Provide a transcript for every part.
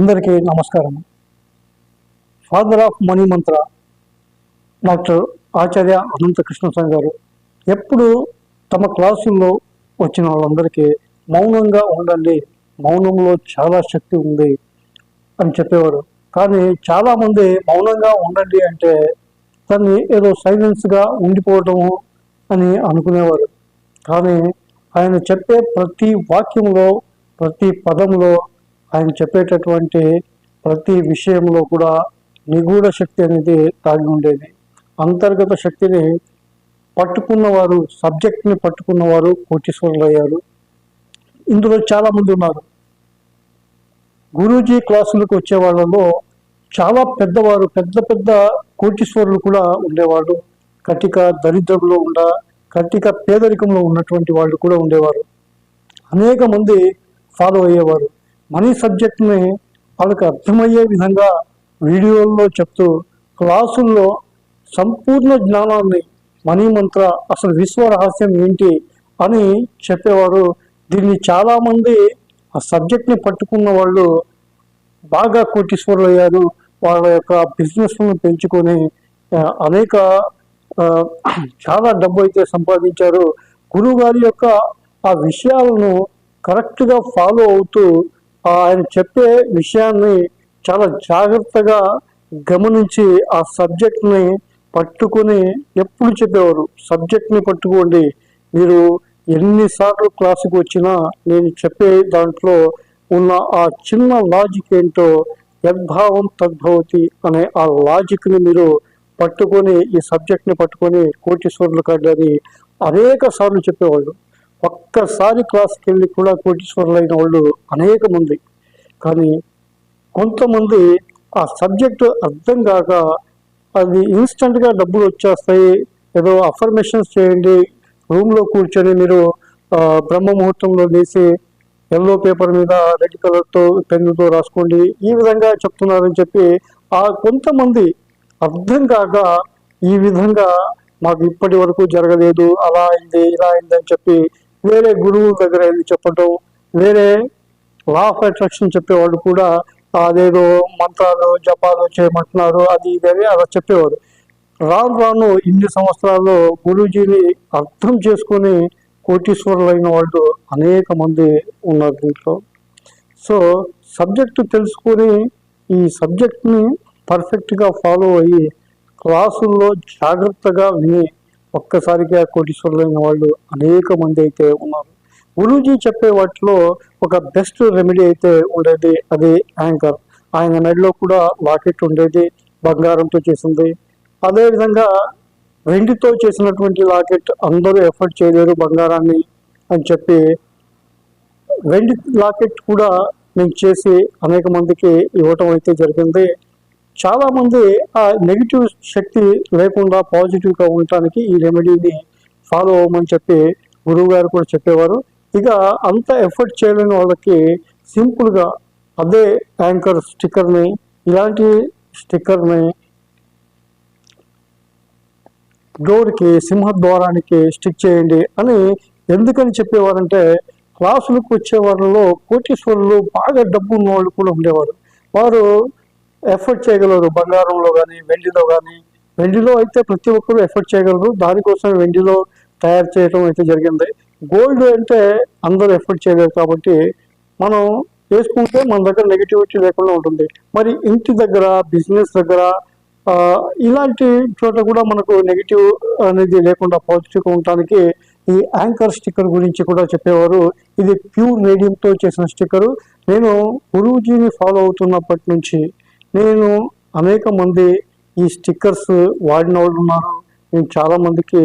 అందరికీ నమస్కారం. Father of money mantra doctor Acharya Anantha Krishnaswamy garu ఎప్పుడు తమ క్లాసుల్లో వచ్చిన వాళ్ళందరికీ మౌనంగా ఉండండి. మౌనంలో చాలా శక్తి ఉంది అని చెప్పేవారు. కానీ చాలామంది మౌనంగా ఉండండి అంటే దాన్ని ఏదో సైలెన్స్గా ఉండిపోవటము అని అనుకునేవారు. కానీ ఆయన చెప్పే ప్రతి వాక్యంలో ప్రతి పదంలో ఆయన చెప్పేటటువంటి ప్రతి విషయంలో కూడా నిగూఢ శక్తి అనేది తాగి ఉండేది. అంతర్గత శక్తిని పట్టుకున్నవారు సబ్జెక్ట్ని పట్టుకున్నవారు కోటీశ్వరులు అయ్యారు ఇందులో చాలా మంది ఉన్నారు. గురూజీ క్లాసులకు వచ్చే వాళ్ళలో చాలా పెద్దవారు పెద్ద పెద్ద కోటీశ్వరులు కూడా ఉండేవాళ్ళు కటిక దరిద్రంలో ఉండ కటిక పేదరికంలో ఉన్నటువంటి వాళ్ళు కూడా ఉండేవారు. అనేక మంది ఫాలో అయ్యేవారు. మనీ సబ్జెక్ట్ని వాళ్ళకి అర్థమయ్యే విధంగా వీడియోల్లో చెప్తూ క్లాసుల్లో సంపూర్ణ జ్ఞానాన్ని మనీ మంత్ర అసలు విశ్వ రహస్యం ఏంటి అని చెప్పేవారు. దీన్ని చాలామంది ఆ సబ్జెక్ట్ని పట్టుకున్న వాళ్ళు బాగా కోటీశ్వరులు అయ్యారు వాళ్ళ యొక్క బిజినెస్లను పెంచుకొని అనేక చాలా డబ్బు అయితే సంపాదించారు. గురువు గారి యొక్క ఆ విషయాలను కరెక్ట్గా ఫాలో అవుతూ ఆయన చెప్పే విషయాన్ని చాలా జాగ్రత్తగా గమనించి ఆ సబ్జెక్ట్ని పట్టుకొని ఎప్పుడు చెప్పేవారు? సబ్జెక్ట్ని పట్టుకోండి. మీరు ఎన్నిసార్లు క్లాసుకు వచ్చినా నేను చెప్పే దాంట్లో ఉన్న ఆ చిన్న లాజిక్ ఏంటో యద్భావం తద్భవతి అనే ఆ లాజిక్ని మీరు పట్టుకొని ఈ సబ్జెక్ట్ని పట్టుకొని కోటీశ్వరులు కాదని అనేక సార్లు చెప్పేవాళ్ళు. ఒక్కసారి క్లాస్కి వెళ్ళి కూడా కోటీశ్వరులైన వాళ్ళు అనేక మంది. కానీ కొంతమంది ఆ సబ్జెక్టు అర్థం కాక అది ఇన్స్టంట్గా డబ్బులు వచ్చేస్తాయి. ఏదో అఫర్మేషన్స్ చేయండి. రూమ్లో కూర్చొని మీరు బ్రహ్మ ముహూర్తంలో లేసి ఎల్లో పేపర్ మీద రెడ్ కలర్తో పెన్నుతో రాసుకోండి. ఈ విధంగా చెప్తున్నారని చెప్పి ఆ కొంతమంది అర్థం కాక ఈ విధంగా మాకు ఇప్పటి వరకు జరగలేదు. అలా అయింది ఇలా అయింది అని చెప్పి వేరే గురువుల దగ్గర వెళ్ళి చెప్పటం వేరే లా ఆఫ్ అట్రాక్షన్ చెప్పేవాళ్ళు కూడా అదేదో మంత్రాలు జపాలు చేయమంటున్నారు అది ఇది అలా చెప్పేవారు. రాను రాను ఇన్ని సంవత్సరాల్లో గురూజీని అర్థం చేసుకొని కోటీశ్వరులైన వాళ్ళు అనేక మంది ఉన్నారు దీంట్లో. సో సబ్జెక్టు తెలుసుకొని ఈ సబ్జెక్ట్ని పర్ఫెక్ట్గా ఫాలో అయ్యి క్లాసుల్లో జాగ్రత్తగా విని ఒక్కసారిగా కోటీశ్వరులైన వాళ్ళు అనేక మంది అయితే ఉన్నారు. గురూజీ చెప్పే వాటిలో ఒక బెస్ట్ రెమెడీ అయితే ఉండేది అది యాంకర్ ఆయన మెడలో కూడా లాకెట్ ఉండేది బంగారంతో చేసింది. అదేవిధంగా వెండితో చేసినటువంటి లాకెట్ అందరూ ఎఫర్ట్ చేయలేరు బంగారాన్ని అని చెప్పి. వెండి లాకెట్ కూడా నేను చేసి అనేక మందికి ఇవ్వటం అయితే జరిగింది. చాలా మంది ఆ నెగిటివ్ శక్తి లేకుండా పాజిటివ్గా ఉండటానికి ఈ రెమెడీని ఫాలో అవ్వమని చెప్పి గురువు గారు కూడా చెప్పేవారు. ఇక అంత ఎఫర్ట్ చేయలేని వాళ్ళకి సింపుల్గా అదే యాంకర్ స్టిక్కర్ని ఇలాంటి స్టిక్కర్ని డోర్కి సింహద్వారానికి స్టిక్ చేయండి అని ఎందుకని చెప్పేవారంటే క్లాసులకు వచ్చే వాళ్ళలో కోటీశ్వరులు బాగా డబ్బు ఉన్న వాళ్ళు కూడా ఉండేవారు. వారు ఎఫర్ట్ చేయగలరు. బంగారంలో కానీ వెండిలో కానీ వెండిలో అయితే ప్రతి ఒక్కరూ ఎఫర్ట్ చేయగలరు. దానికోసం వెండిలో తయారు చేయడం అయితే జరిగింది. గోల్డ్ అంటే అందరూ ఎఫర్ట్ చేయలేరు కాబట్టి మనం వేసుకుంటే మన దగ్గర నెగిటివిటీ లేకుండా ఉంటుంది. మరి ఇంటి దగ్గర బిజినెస్ దగ్గర ఇలాంటి చోట కూడా మనకు నెగిటివ్ అనేది లేకుండా పాజిటివ్గా ఉండటానికి ఈ యాంకర్ స్టిక్కర్ గురించి కూడా చెప్పేవారు. ఇది ప్యూర్ రేడియంతో చేసిన స్టిక్కరు. నేను గురూజీని ఫాలో అవుతున్నప్పటి నుంచి నేను అనేక మంది ఈ స్టిక్కర్స్ వాడిన వాళ్ళు ఉన్నారు. నేను చాలామందికి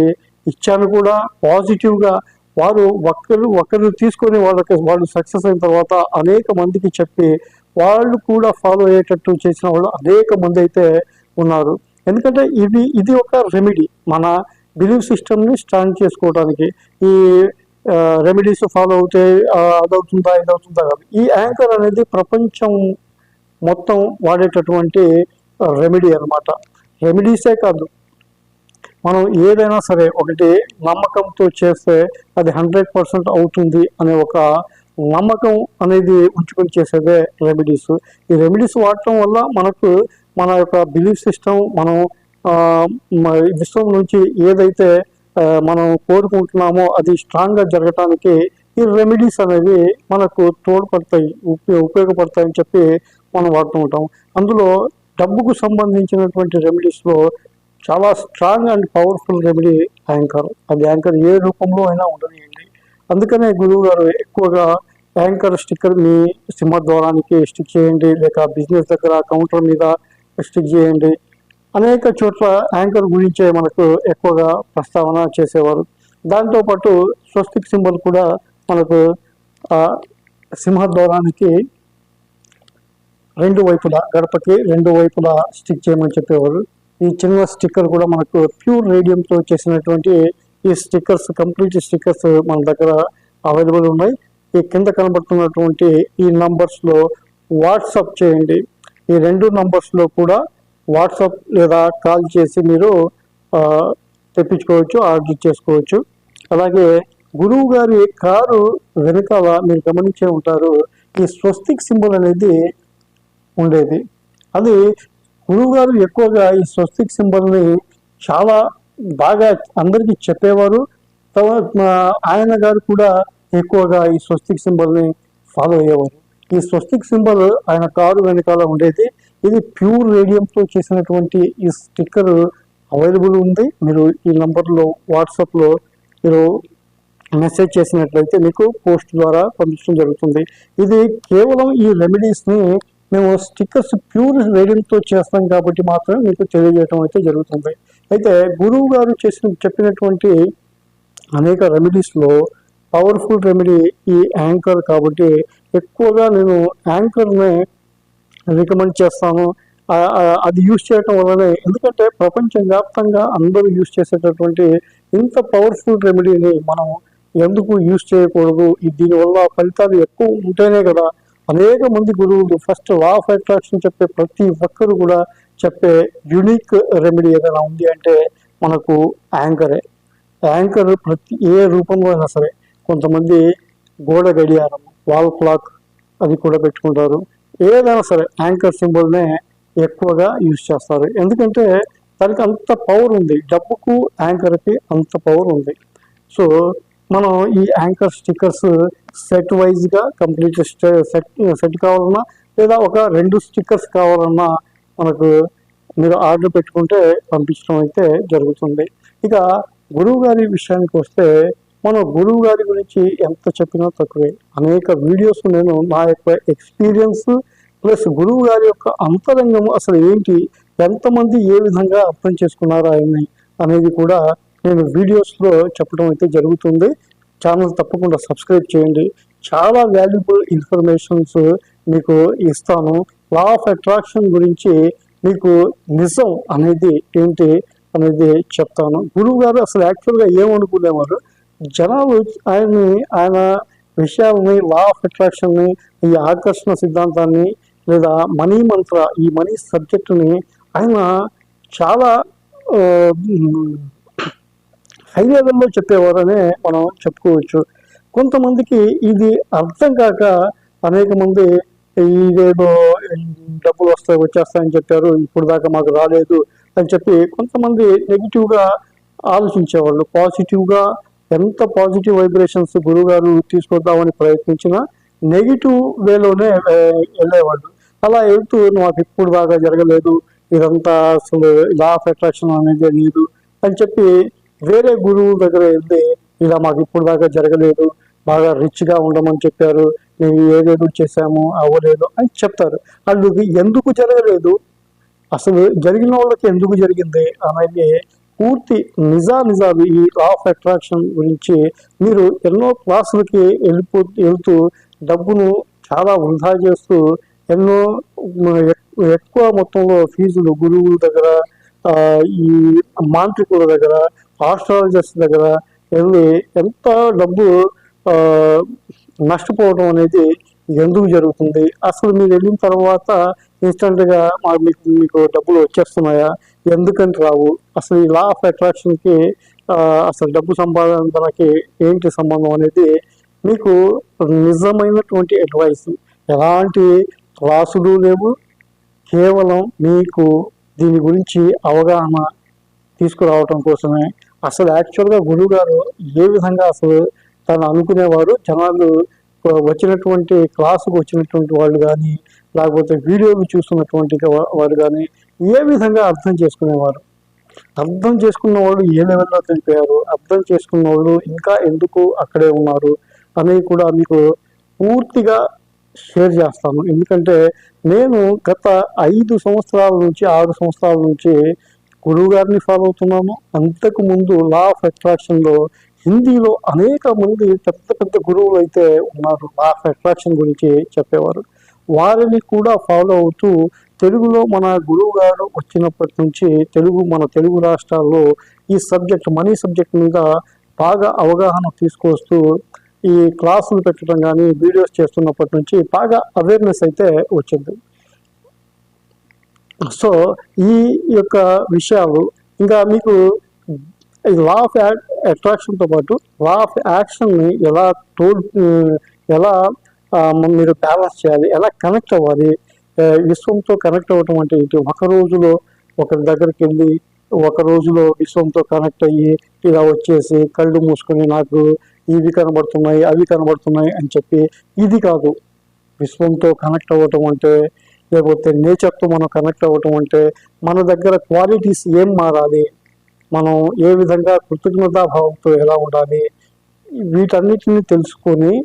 ఇచ్చాను కూడా. పాజిటివ్గా వారు ఒక్కరు ఒకరు తీసుకొని వాళ్ళకి వాళ్ళు సక్సెస్ అయిన తర్వాత అనేక మందికి చెప్పి వాళ్ళు కూడా ఫాలో అయ్యేటట్టు చేసిన వాళ్ళు అనేక మంది అయితే ఉన్నారు. ఎందుకంటే ఇది ఇది ఒక రెమెడీ మన బిలీఫ్ సిస్టమ్ని స్ట్రాంగ్ చేసుకోవడానికి ఈ రెమెడీస్ ఫాలో అవుతే అదవుతుందా ఇదవుతుందా కాదు. ఈ యాంకర్ అనేది ప్రపంచం మొత్తం వాడేటటువంటి రెమెడీ అన్నమాట. రెమెడీసే కాదు. మనం ఏదైనా సరే ఒకటి నమ్మకంతో చేస్తే అది హండ్రెడ్ పర్సెంట్ అవుతుంది అనే ఒక నమ్మకం అనేది ఉంచుకొని చేసేదే రెమెడీస్ ఈ రెమెడీస్ వాడటం వల్ల మనకు మన యొక్క బిలీఫ్ సిస్టమ్ మనం విశ్వం నుంచి ఏదైతే మనం కోరుకుంటున్నామో అది స్ట్రాంగ్గా జరగటానికి ఈ రెమెడీస్ అనేవి మనకు తోడ్పడతాయి ఉపయోగపడతాయని చెప్పి మనం వాడుతూ ఉంటాం. అందులో డబ్బుకు సంబంధించినటువంటి రెమెడీస్లో చాలా strong and powerful remedy anchor. అది యాంకర్ ఏ రూపంలో అయినా ఉండనియండి. అందుకనే గురువు గారు ఎక్కువగా యాంకర్ స్టిక్కర్ మీ సింహద్వారానికి స్టిక్ చేయండి లేక బిజినెస్ దగ్గర కౌంటర్ మీద స్టిక్ చేయండి. అనేక చోట్ల యాంకర్ గురించే మనకు ఎక్కువగా ప్రస్తావన చేసేవారు. దాంతోపాటు స్వస్తిక్ సింబల్ కూడా మనకు సింహద్వారానికి రెండు వైపులా గడపకి రెండు వైపులా స్టిక్ చేయమని చెప్పేవారు. ఈ చిన్న స్టిక్కర్ కూడా మనకు ప్యూర్ రేడియంతో చేసినటువంటి ఈ స్టిక్కర్స్ కంప్లీట్ స్టిక్కర్స్ మన దగ్గర అవైలబుల్ ఉన్నాయి. ఈ కింద కనబడుతున్నటువంటి ఈ నంబర్స్లో వాట్సాప్ చేయండి. ఈ రెండు నంబర్స్లో కూడా వాట్సాప్ లేదా కాల్ చేసి మీరు తెప్పించుకోవచ్చు ఆర్డర్ చేసుకోవచ్చు. అలాగే గురువు గారి కారు వెనకాల మీరు గమనించే ఉంటారు. ఈ స్వస్తిక్ సింబల్ అనేది ఉండేది. అది గురువు గారు ఎక్కువగా ఈ స్వస్తిక్ సింబల్ని చాలా బాగా అందరికీ చెప్పేవారు. తర్వాత ఆయన గారు కూడా ఎక్కువగా ఈ స్వస్తిక్ సింబల్ని ఫాలో అయ్యేవారు. ఈ స్వస్తిక్ సింబల్ ఆయన కారు వెనకాల ఉండేది. ఇది ప్యూర్ రేడియంతో చేసినటువంటి ఈ స్టిక్కర్ అవైలబుల్ ఉంది. మీరు ఈ నంబర్లో వాట్సాప్లో మీరు మెసేజ్ చేసినట్లయితే మీకు పోస్ట్ ద్వారా పంపించడం జరుగుతుంది. ఇది కేవలం ఈ రెమెడీస్ని మేము స్టిక్కర్స్ ప్యూర్ రేడియంతో చేస్తాం కాబట్టి మాత్రమే మీకు తెలియజేయడం అయితే జరుగుతుంది. అయితే గురువు గారు చేసిన చెప్పినటువంటి అనేక రెమెడీస్లో పవర్ఫుల్ రెమెడీ ఈ యాంకర్ కాబట్టి ఎక్కువగా నేను యాంకర్నే రికమెండ్ చేస్తాను. అది యూజ్ చేయటం వల్లనే ఎందుకంటే ప్రపంచవ్యాప్తంగా అందరూ యూజ్ చేసేటటువంటి ఇంత పవర్ఫుల్ రెమెడీని మనం ఎందుకు యూజ్ చేయకూడదు? దీనివల్ల ఫలితాలు ఎక్కువ ఉంటేనే కదా అనేక మంది గురువులు ఫస్ట్ లా ఆఫ్ అట్రాక్షన్ చెప్పే ప్రతి ఒక్కరు కూడా చెప్పే యునిక్ రెమెడీ ఏదైనా ఉంది అంటే మనకు యాంకరే యాంకర్ ప్రతి ఏ రూపంలో అయినా సరే కొంతమంది గోడ గడియారం వాల్ క్లాక్ అది కూడా పెట్టుకుంటారు. ఏదైనా సరే యాంకర్ సింబల్నే ఎక్కువగా యూజ్ చేస్తారు. ఎందుకంటే దానికి అంత పవర్ ఉంది. డబ్బుకు యాంకర్కి అంత పవర్ ఉంది. సో మనం ఈ యాంకర్ స్టిక్కర్స్ సెట్ వైజ్గా కంప్లీట్ సెట్ సెట్ కావాలన్నా లేదా ఒక రెండు స్టిక్కర్స్ కావాలన్నా మనకు మీరు ఆర్డర్ పెట్టుకుంటే పంపించడం అయితే జరుగుతుంది. ఇక గురువు గారి విషయానికి వస్తే మనం గురువు గారి గురించి ఎంత చెప్పినా తక్కువే. అనేక వీడియోస్ నేను నా యొక్క ఎక్స్పీరియన్స్ ప్లస్ గురువు గారి యొక్క అంతరంగం అసలు ఏంటి ఎంతమంది ఏ విధంగా అర్థం చేసుకున్నారు ఆయన్ని అనేది కూడా నేను వీడియోస్లో చెప్పడం అయితే జరుగుతుంది. ఛానల్ తప్పకుండా సబ్స్క్రైబ్ చేయండి. చాలా వాల్యుబుల్ ఇన్ఫర్మేషన్స్ మీకు ఇస్తాను. లా ఆఫ్ అట్రాక్షన్ గురించి మీకు నిజం అనేది ఏంటి అనేది చెప్తాను. గురువు గారు అసలు యాక్చువల్గా ఏమనుకునేవారు జనాలు ఆయన్ని ఆయన విషయాలని లా ఆఫ్ అట్రాక్షన్ని ఈ ఆకర్షణ సిద్ధాంతాన్ని లేదా మనీ మంత్ర ఈ మనీ సబ్జెక్టుని ఆయన చాలా హై లెవెల్లో చెప్పేవారనే మనం చెప్పుకోవచ్చు. కొంతమందికి ఇది అర్థం కాక అనేక మంది ఇదేదో డబ్బులు వస్తాయి వచ్చేస్తాయని చెప్పారు ఇప్పుడు దాకా మాకు రాలేదు అని చెప్పి కొంతమంది నెగిటివ్గా ఆలోచించేవాళ్ళు. పాజిటివ్గా ఎంత పాజిటివ్ వైబ్రేషన్స్ గురువుగారు తీసుకొద్దామని ప్రయత్నించినా నెగిటివ్ వేలోనే వెళ్ళేవాళ్ళు. అలా వెళ్తూ మాకు ఇప్పుడు దాకా జరగలేదు ఇదంతా అసలు లా ఆఫ్ అట్రాక్షన్ అనేది లేదు అని చెప్పి వేరే గురువు దగ్గర వెళ్తే ఇలా మాకు ఇప్పుడు దాకా జరగలేదు బాగా రిచ్గా ఉండమని చెప్పారు మేము ఏదేదో చేసాము అవ్వలేదు అని చెప్తారు. వాళ్ళకి ఎందుకు జరగలేదు? అసలు జరిగిన వాళ్ళకి ఎందుకు జరిగింది? అనేది పూర్తి నిజా నిజాలు ఈ లా ఆఫ్ అట్రాక్షన్ గురించి మీరు ఎన్నో క్లాసులకి వెళ్ళిపో వెళ్తూ డబ్బును చాలా వృధా చేస్తూ ఎన్నో ఎక్కువ మొత్తంలో ఫీజులు గురువుల దగ్గర ఈ మాంత్రికుల దగ్గర ఆస్ట్రాలజర్స్ దగ్గర వెళ్ళి ఎంత డబ్బు నష్టపోవడం అనేది ఎందుకు జరుగుతుంది? అసలు మీరు వెళ్ళిన తర్వాత ఇన్స్టెంట్గా మాకు మీకు మీకు డబ్బులు వచ్చేస్తున్నాయా? ఎందుకని రావు? అసలు ఈ లా ఆఫ్ అట్రాక్షన్కి అసలు డబ్బు సంపాదనకి ఏంటి సంబంధం అనేది మీకు నిజమైనటువంటి అడ్వైస్. ఎలాంటి క్లాసులు లేవు. కేవలం మీకు దీని గురించి అవగాహన తీసుకురావటం కోసమే అసలు యాక్చువల్గా గురువు గారు ఏ విధంగా అసలు తను అనుకునేవారు? జనాలు వచ్చినటువంటి క్లాసుకు వచ్చినటువంటి వాళ్ళు కానీ లేకపోతే వీడియోలు చూస్తున్నటువంటి వారు కానీ ఏ విధంగా అర్థం చేసుకునేవారు? అర్థం చేసుకున్న వాళ్ళు ఏ లెవెల్లో తెలిపారు అర్థం చేసుకున్న వాళ్ళు ఇంకా ఎందుకు అక్కడే ఉన్నారు? అనేవి కూడా మీకు పూర్తిగా షేర్ చేస్తాను. ఎందుకంటే నేను గత ఐదు సంవత్సరాల నుంచి ఆరు సంవత్సరాల నుంచి గురువు గారిని ఫాలో అవుతున్నాను అంతకు ముందు లా ఆఫ్ అట్రాక్షన్లో హిందీలో అనేక మంది పెద్ద పెద్ద గురువులు అయితే ఉన్నారు. లా ఆఫ్ అట్రాక్షన్ గురించి చెప్పేవారు. వారిని కూడా ఫాలో అవుతూ తెలుగులో మన గురువు గారు వచ్చినప్పటి నుంచి తెలుగు మన తెలుగు రాష్ట్రాల్లో ఈ సబ్జెక్ట్ మనీ సబ్జెక్ట్ మీద బాగా అవగాహన తీసుకొస్తూ ఈ క్లాసులు పెట్టడం కానీ వీడియోస్ చేస్తున్నప్పటి నుంచి బాగా అవేర్నెస్ అయితే వచ్చింది. సో ఈ యొక్క విషయాలు ఇంకా మీకు ఈ లా ఆఫ్ అట్రాక్షన్తో పాటు లా ఆఫ్ యాక్షన్ని ఎలా తోడ్ ఎలా మీరు బ్యాలెన్స్ చేయాలి ఎలా కనెక్ట్ అవ్వాలి విశ్వంతో కనెక్ట్ అవ్వటం అంటే ఏంటి? ఒక రోజులో ఒకరి దగ్గరికి వెళ్ళి ఒక రోజులో విశ్వంతో కనెక్ట్ అయ్యి ఇలా వచ్చేసి కళ్ళు మూసుకొని నాకు ఇవి కనబడుతున్నాయి అవి కనబడుతున్నాయి అని చెప్పి ఇది కాదు. విశ్వంతో కనెక్ట్ అవ్వటం అంటే లేకపోతే నేచర్తో మనం కనెక్ట్ అవ్వటం అంటే మన దగ్గర క్వాలిటీస్ ఏం మారాలి? మనం ఏ విధంగా కృతజ్ఞతాభావంతో ఎలా ఉండాలి? వీటన్నిటిని తెలుసుకొని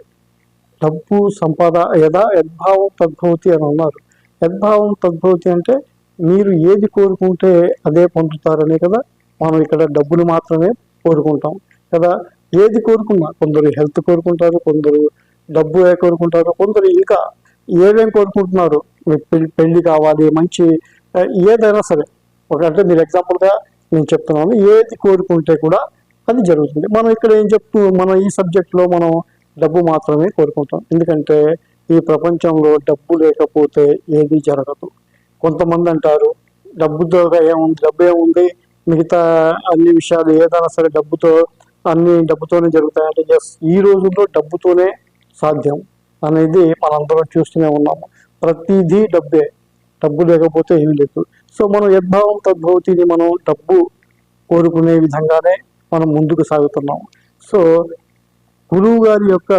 డబ్బు సంపాద యథా యద్భావం తద్భవతి అని అన్నారు. యద్భావం తద్భవతి అంటే మీరు ఏది కోరుకుంటే అదే పొందుతారనే కదా? మనం ఇక్కడ డబ్బులు మాత్రమే కోరుకుంటాం. కదా? ఏది కోరుకున్నా కొందరు హెల్త్ కోరుకుంటారు కొందరు డబ్బు ఏ కోరుకుంటారు కొందరు ఇంకా ఏమేం కోరుకుంటున్నారు? పెళ్ళి పెళ్ళి కావాలి మంచి ఏదైనా సరే. ఒకంటే మీరు ఎగ్జాంపుల్గా నేను చెప్తున్నాను ఏది కోరుకుంటే కూడా అది జరుగుతుంది. మనం ఇక్కడ ఏం చెప్తూ మనం ఈ సబ్జెక్ట్లో మనం డబ్బు మాత్రమే కోరుకుంటాం. ఎందుకంటే ఈ ప్రపంచంలో డబ్బు లేకపోతే ఏది జరగదు. కొంతమంది అంటారు డబ్బుతో ఏముంది? డబ్బు ఏముంది మిగతా అన్ని విషయాలు ఏదైనా సరే డబ్బుతో అన్ని డబ్బుతోనే జరుగుతాయంటే ఎస్ ఈ రోజుల్లో డబ్బుతోనే సాధ్యం అనేది మనందరం చూస్తూనే ఉన్నాము. ప్రతిదీ డబ్బే. డబ్బు లేకపోతే ఏమీ లేదు. సో మనం యద్భావం తద్భవతిని మనం డబ్బు కోరుకునే విధంగానే మనం ముందుకు సాగుతున్నాం. సో గురువు గారి యొక్క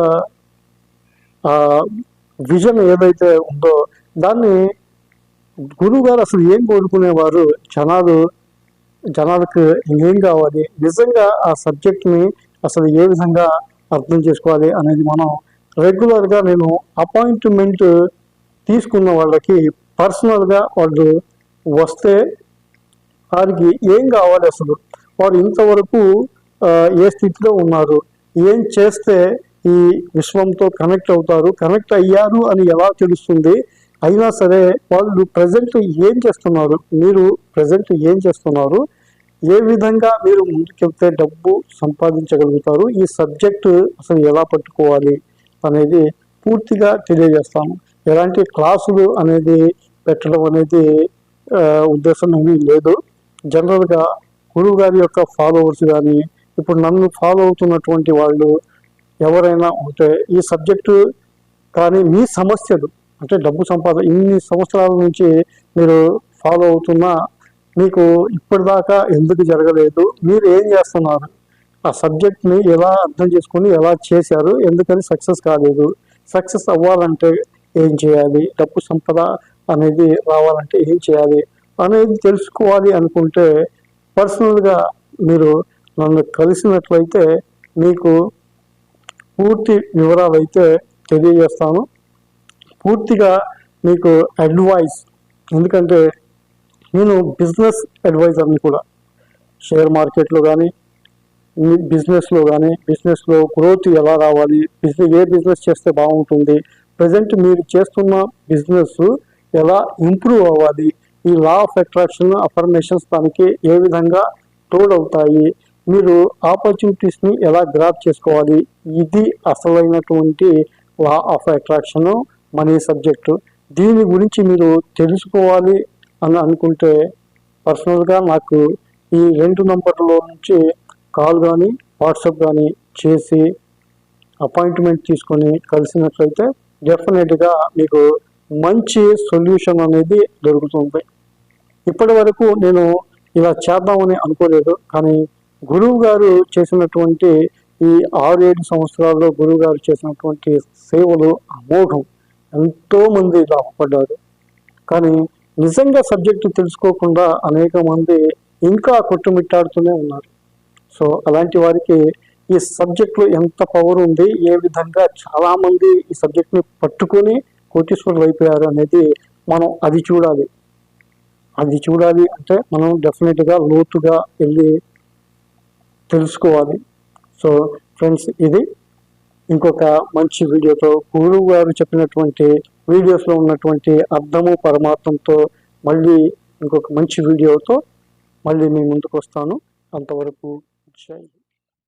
విజన్ ఏదైతే ఉందో దాన్ని గురువు గారు అసలు ఏం కోరుకునేవారు? జనాలు జనాలకు ఏం కావాలి? నిజంగా ఆ సబ్జెక్ట్ని అసలు ఏ విధంగా అర్థం చేసుకోవాలి అనేది మనం రెగ్యులర్గా నేను అపాయింట్మెంట్ తీసుకున్న వాళ్ళకి పర్సనల్గా వాళ్ళు వస్తే వారికి ఏం కావాలి అసలు? వారు ఇంతవరకు ఏ స్థితిలో ఉన్నారు? ఏం చేస్తే ఈ విశ్వంతో కనెక్ట్ అవుతారు? కనెక్ట్ అయ్యారు అని ఎలా తెలుస్తుంది? అయినా సరే వాళ్ళు ప్రజెంట్ ఏం చేస్తున్నారు? మీరు ప్రజెంట్ ఏం చేస్తున్నారు? ఏ విధంగా మీరు ముందుకెళ్తే డబ్బు సంపాదించగలుగుతారు? ఈ సబ్జెక్టు అసలు ఎలా పట్టుకోవాలి? అనేది పూర్తిగా తెలియజేస్తాము. ఎలాంటి క్లాసులు అనేది పెట్టడం అనేది ఉద్దేశం ఏమీ లేదు. జనరల్గా గురువు గారి యొక్క ఫాలోవర్స్ కానీ ఇప్పుడు నన్ను ఫాలో అవుతున్నటువంటి వాళ్ళు ఎవరైనా ఉంటే ఈ సబ్జెక్టు కానీ మీ సమస్యలు అంటే డబ్బు సంపాదన ఇన్ని సంవత్సరాల నుంచి మీరు ఫాలో అవుతున్నా మీకు ఇప్పటిదాకా ఎందుకు జరగలేదు మీరు ఏం చేస్తున్నారు ఆ సబ్జెక్ట్ని ఎలా అర్థం చేసుకొని ఎలా చేశారు ఎందుకని సక్సెస్ కాలేదు సక్సెస్ అవ్వాలంటే ఏం చేయాలి? డబ్బు సంపద అనేది రావాలంటే ఏం చేయాలి? అనేది తెలుసుకోవాలి అనుకుంటే పర్సనల్గా మీరు నన్ను కలిసినట్లయితే మీకు పూర్తి వివరాలు అయితే తెలియజేస్తాను. పూర్తిగా మీకు అడ్వైస్ ఎందుకంటే నేను బిజినెస్ అడ్వైజర్ని కూడా. షేర్ మార్కెట్లో కానీ బిజినెస్లో కానీ బిజినెస్లో గ్రోత్ ఎలా రావాలి బిజినెస్ ఏ బిజినెస్ చేస్తే బాగుంటుంది ప్రజెంట్ మీరు చేస్తున్న బిజినెస్ ఎలా ఇంప్రూవ్ అవ్వాలి? ఈ లా ఆఫ్ అట్రాక్షన్ అఫర్మేషన్స్ దానికి ఏ విధంగా తోడవుతాయి? మీరు ఆపర్చునిటీస్ని ఎలా గ్రాప్ చేసుకోవాలి? ఇది అసలైనటువంటి law of attraction money subject దీని గురించి మీరు తెలుసుకోవాలి అని అనుకుంటే పర్సనల్గా నాకు ఈ రెండు నంబర్లో నుంచి కాల్ కానీ వాట్సాప్ కానీ చేసి అపాయింట్మెంట్ తీసుకొని కలిసినట్లయితే డెఫినెట్గా మీకు మంచి సొల్యూషన్ అనేది దొరుకుతుంది. ఇప్పటి వరకు నేను ఇలా చేద్దామని అనుకోలేదు. కానీ గురువు గారు చేసినటువంటి ఈ ఆరు ఏడు సంవత్సరాల్లో గురువు గారు చేసినటువంటి సేవలు అమోఘం. ఎంతో మంది లాభపడ్డారు కానీ నిజంగా సబ్జెక్టు తెలుసుకోకుండా అనేక మంది ఇంకా కొట్టుమిట్టాడుతూనే ఉన్నారు. సో అలాంటి వారికి ఈ సబ్జెక్ట్లో ఎంత పవర్ ఉంది ఏ విధంగా చాలా మంది ఈ సబ్జెక్ట్ని పట్టుకొని కోటీశ్వరులు అయిపోయారు అనేది మనం అది చూడాలి. అది చూడాలి అంటే మనం డెఫినెట్గా లోతుగా వెళ్ళి తెలుసుకోవాలి. సో ఫ్రెండ్స్ ఇది ఇంకొక మంచి వీడియోతో గురువు గారు చెప్పినటువంటి వీడియోస్లో ఉన్నటువంటి అర్థము పరమార్థంతో మళ్ళీ ఇంకొక మంచి వీడియోతో మళ్ళీ మీ ముందుకు వస్తాను. అంతవరకు జై